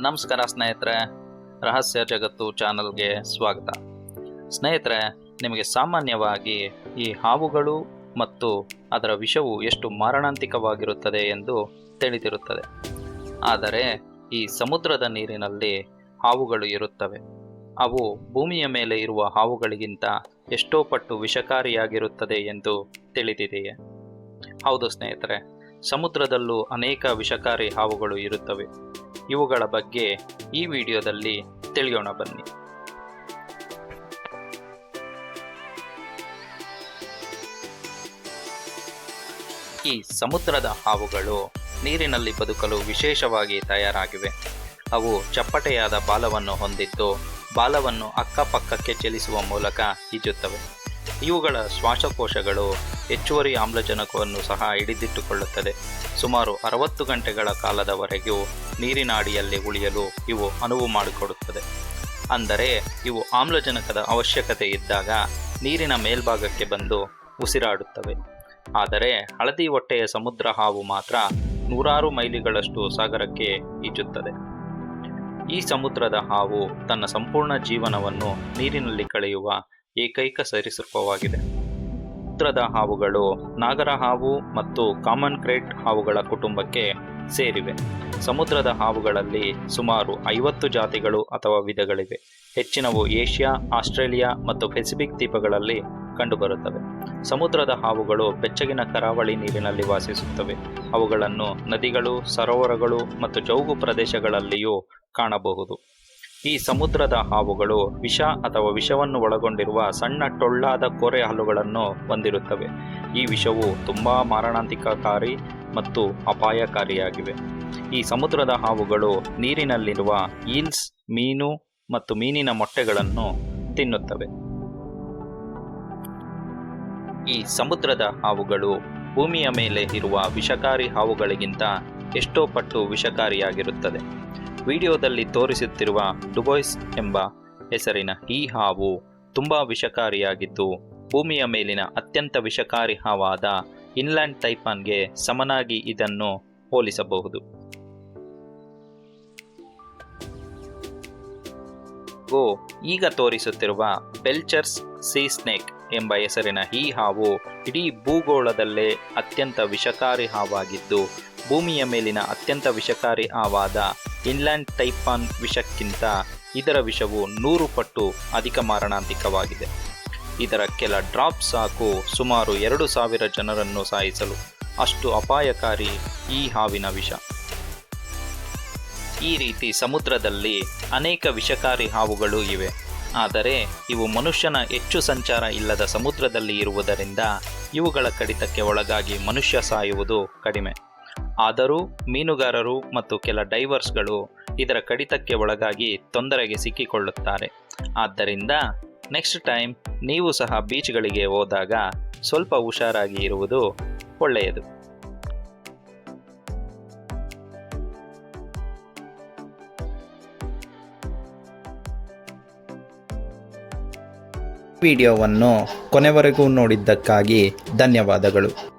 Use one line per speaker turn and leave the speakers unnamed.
ನಮಸ್ಕಾರ ಸ್ನೇಹಿತರೆ, ರಹಸ್ಯ ಜಗತ್ತು ಚಾನಲ್ಗೆ ಸ್ವಾಗತ. ಸ್ನೇಹಿತರೆ, ನಿಮಗೆ ಸಾಮಾನ್ಯವಾಗಿ ಈ ಹಾವುಗಳು ಮತ್ತು ಅದರ ವಿಷವು ಎಷ್ಟು ಮಾರಣಾಂತಿಕವಾಗಿರುತ್ತದೆ ಎಂದು ತಿಳಿದಿರುತ್ತದೆ. ಆದರೆ, ಈ ಸಮುದ್ರದ ನೀರಿನಲ್ಲಿ ಹಾವುಗಳು ಇರುತ್ತವೆ. ಅವು ಭೂಮಿಯ ಮೇಲೆ ಇರುವ ಹಾವುಗಳಿಗಿಂತ ಎಷ್ಟೋ ಪಟ್ಟು ವಿಷಕಾರಿಯಾಗಿರುತ್ತದೆ ಎಂದು ತಿಳಿದಿದೆಯೇ? ಹೌದು ಸ್ನೇಹಿತರೆ, ಸಮುದ್ರದಲ್ಲೂ ಅನೇಕ ವಿಷಕಾರಿ ಹಾವುಗಳು ಇರುತ್ತವೆ. ಇವುಗಳ ಬಗ್ಗೆ ಈ ವಿಡಿಯೋದಲ್ಲಿ ತಿಳಿಯೋಣ ಬನ್ನಿ. ಈ ಸಮುದ್ರದ ಹಾವುಗಳು ನೀರಿನಲ್ಲಿ ಬದುಕಲು ವಿಶೇಷವಾಗಿ ತಯಾರಾಗಿವೆ. ಅವು ಚಪ್ಪಟೆಯಾದ ಬಾಲವನ್ನು ಹೊಂದಿದ್ದು, ಬಾಲವನ್ನು ಅಕ್ಕಪಕ್ಕಕ್ಕೆ ಚಲಿಸುವ ಮೂಲಕ ಈಜುತ್ತವೆ. ಇವುಗಳ ಶ್ವಾಸಕೋಶಗಳು ಹೆಚ್ಚುವರಿ ಆಮ್ಲಜನಕವನ್ನು ಸಹ ಹಿಡಿದಿಟ್ಟುಕೊಳ್ಳುತ್ತದೆ ಸುಮಾರು ಅರವತ್ತು ಗಂಟೆಗಳ ಕಾಲದವರೆಗೂ ನೀರಿನ ಅಡಿಯಲ್ಲಿ ಉಳಿಯಲು ಇವು ಅನುವು ಮಾಡಿಕೊಡುತ್ತದೆ ಅಂದರೆ ಇವು ಆಮ್ಲಜನಕದ ಅವಶ್ಯಕತೆ ಇದ್ದಾಗ ನೀರಿನ ಮೇಲ್ಭಾಗಕ್ಕೆ ಬಂದು ಉಸಿರಾಡುತ್ತವೆ. ಆದರೆ ಹಳದಿ ಹೊಟ್ಟೆಯ ಸಮುದ್ರ ಹಾವು ಮಾತ್ರ ನೂರಾರು ಮೈಲಿಗಳಷ್ಟು ಸಾಗರಕ್ಕೆ ಈಜುತ್ತದೆ. ಈ ಸಮುದ್ರದ ಹಾವು ತನ್ನ ಸಂಪೂರ್ಣ ಜೀವನವನ್ನು ನೀರಿನಲ್ಲಿ ಕಳೆಯುವ ಏಕೈಕ ಸರೀಸೃಪವಾಗಿದೆ ಸಮುದ್ರದ ಹಾವುಗಳು, ನಾಗರ ಹಾವು ಮತ್ತು ಕಾಮನ್ ಕ್ರೇಟ್ ಹಾವುಗಳ ಕುಟುಂಬಕ್ಕೆ ಸೇರಿವೆ. ಸಮುದ್ರದ ಹಾವುಗಳಲ್ಲಿ ಸುಮಾರು ಐವತ್ತು ಜಾತಿಗಳು ಅಥವಾ ವಿಧಗಳಿವೆ. ಹೆಚ್ಚಿನವು ಏಷ್ಯಾ, ಆಸ್ಟ್ರೇಲಿಯಾ ಮತ್ತು ಪೆಸಿಫಿಕ್ ದ್ವೀಪಗಳಲ್ಲಿ ಕಂಡುಬರುತ್ತವೆ. ಸಮುದ್ರದ ಹಾವುಗಳು ಬೆಚ್ಚಗಿನ ಕರಾವಳಿ ನೀರಿನಲ್ಲಿ ವಾಸಿಸುತ್ತವೆ. ಅವುಗಳನ್ನು ನದಿಗಳು, ಸರೋವರಗಳು ಮತ್ತು ಜೌಗು ಪ್ರದೇಶಗಳಲ್ಲಿಯೂ ಕಾಣಬಹುದು. ಈ ಸಮುದ್ರದ ಹಾವುಗಳು ವಿಷ ಅಥವಾ ವಿಷವನ್ನು ಒಳಗೊಂಡಿರುವ ಸಣ್ಣ ಟೊಳ್ಳಾದ ಕೋರೆ ಹಲ್ಲುಗಳನ್ನು ಹೊಂದಿರುತ್ತವೆ. ಈ ವಿಷವು ತುಂಬಾ ಮಾರಣಾಂತಿಕಕಾರಿ ಮತ್ತು ಅಪಾಯಕಾರಿಯಾಗಿವೆ. ಈ ಸಮುದ್ರದ ಹಾವುಗಳು ನೀರಿನಲ್ಲಿರುವ ಈಲ್ಸ್, ಮೀನು ಮತ್ತು ಮೀನಿನ ಮೊಟ್ಟೆಗಳನ್ನು ತಿನ್ನುತ್ತವೆ. ಈ ಸಮುದ್ರದ ಹಾವುಗಳು ಭೂಮಿಯ ಮೇಲೆ ಇರುವ ವಿಷಕಾರಿ ಹಾವುಗಳಿಗಿಂತ ಎಷ್ಟೋ ಪಟ್ಟು ವಿಷಕಾರಿಯಾಗಿರುತ್ತದೆ ವಿಡಿಯೋದಲ್ಲಿ ತೋರಿಸುತ್ತಿರುವ ಡುಬಾಯ್ಸ್ ಎಂಬ ಹೆಸರಿನ ಈ ಹಾವು ತುಂಬಾ ವಿಷಕಾರಿಯಾಗಿದ್ದು, ಭೂಮಿಯ ಮೇಲಿನ ಅತ್ಯಂತ ವಿಷಕಾರಿ ಹಾವಾದ ಇನ್ಲ್ಯಾಂಡ್ ಟೈಪಾನ್ಗೆ ಸಮನಾಗಿ ಇದನ್ನು ಹೋಲಿಸಬಹುದು. ಗೋ, ಈಗ ತೋರಿಸುತ್ತಿರುವ ಬೆಲ್ಚರ್ಸ್ ಸೀ ಸ್ನೇಕ್ ಎಂಬ ಹೆಸರಿನ ಈ ಹಾವು ಇಡೀ ಭೂಗೋಳದಲ್ಲೇ ಅತ್ಯಂತ ವಿಷಕಾರಿ ಹಾವಾಗಿದ್ದು, ಭೂಮಿಯ ಮೇಲಿನ ಅತ್ಯಂತ ವಿಷಕಾರಿ ಹಾವಾದ ಇನ್ಲ್ಯಾಂಡ್ ಟೈಪಾನ್ ವಿಷಕ್ಕಿಂತ ಇದರ ವಿಷವು ನೂರು ಪಟ್ಟು ಅಧಿಕ ಮಾರಣಾಂತಿಕವಾಗಿದೆ. ಇದರ ಕೆಲ ಡ್ರಾಪ್ ಸಾಕು ಸುಮಾರು ಎರಡು ಸಾವಿರ ಜನರನ್ನು ಸಾಯಿಸಲು ಅಷ್ಟು ಅಪಾಯಕಾರಿ ಈ ಹಾವಿನ ವಿಷ. ಈ ರೀತಿ ಸಮುದ್ರದಲ್ಲಿ ಅನೇಕ ವಿಷಕಾರಿ ಹಾವುಗಳು ಇವೆ. ಆದರೆ ಇವು ಮನುಷ್ಯನ ಹೆಚ್ಚು ಸಂಚಾರ ಇಲ್ಲದ ಸಮುದ್ರದಲ್ಲಿ ಇರುವುದರಿಂದ ಇವುಗಳ ಕಡಿತಕ್ಕೆ ಒಳಗಾಗಿ ಮನುಷ್ಯ ಸಾಯುವುದು ಕಡಿಮೆ. ಆದರೂ ಮೀನುಗಾರರು ಮತ್ತು ಕೆಲ ಡೈವರ್ಸ್ಗಳು ಇದರ ಕಡಿತಕ್ಕೆ ಒಳಗಾಗಿ ತೊಂದರೆಗೆ ಸಿಕ್ಕಿಕೊಳ್ಳುತ್ತಾರೆ. ಆದ್ದರಿಂದ ನೆಕ್ಸ್ಟ್ ಟೈಮ್ ನೀವು ಸಹ ಬೀಚ್ಗಳಿಗೆ ಹೋದಾಗ ಸ್ವಲ್ಪ ಹುಷಾರಾಗಿ ಇರುವುದು ಒಳ್ಳೆಯದು.
ವಿಡಿಯೋವನ್ನು ಕೊನೆವರೆಗೂ ನೋಡಿದ್ದಕ್ಕಾಗಿ ಧನ್ಯವಾದಗಳು.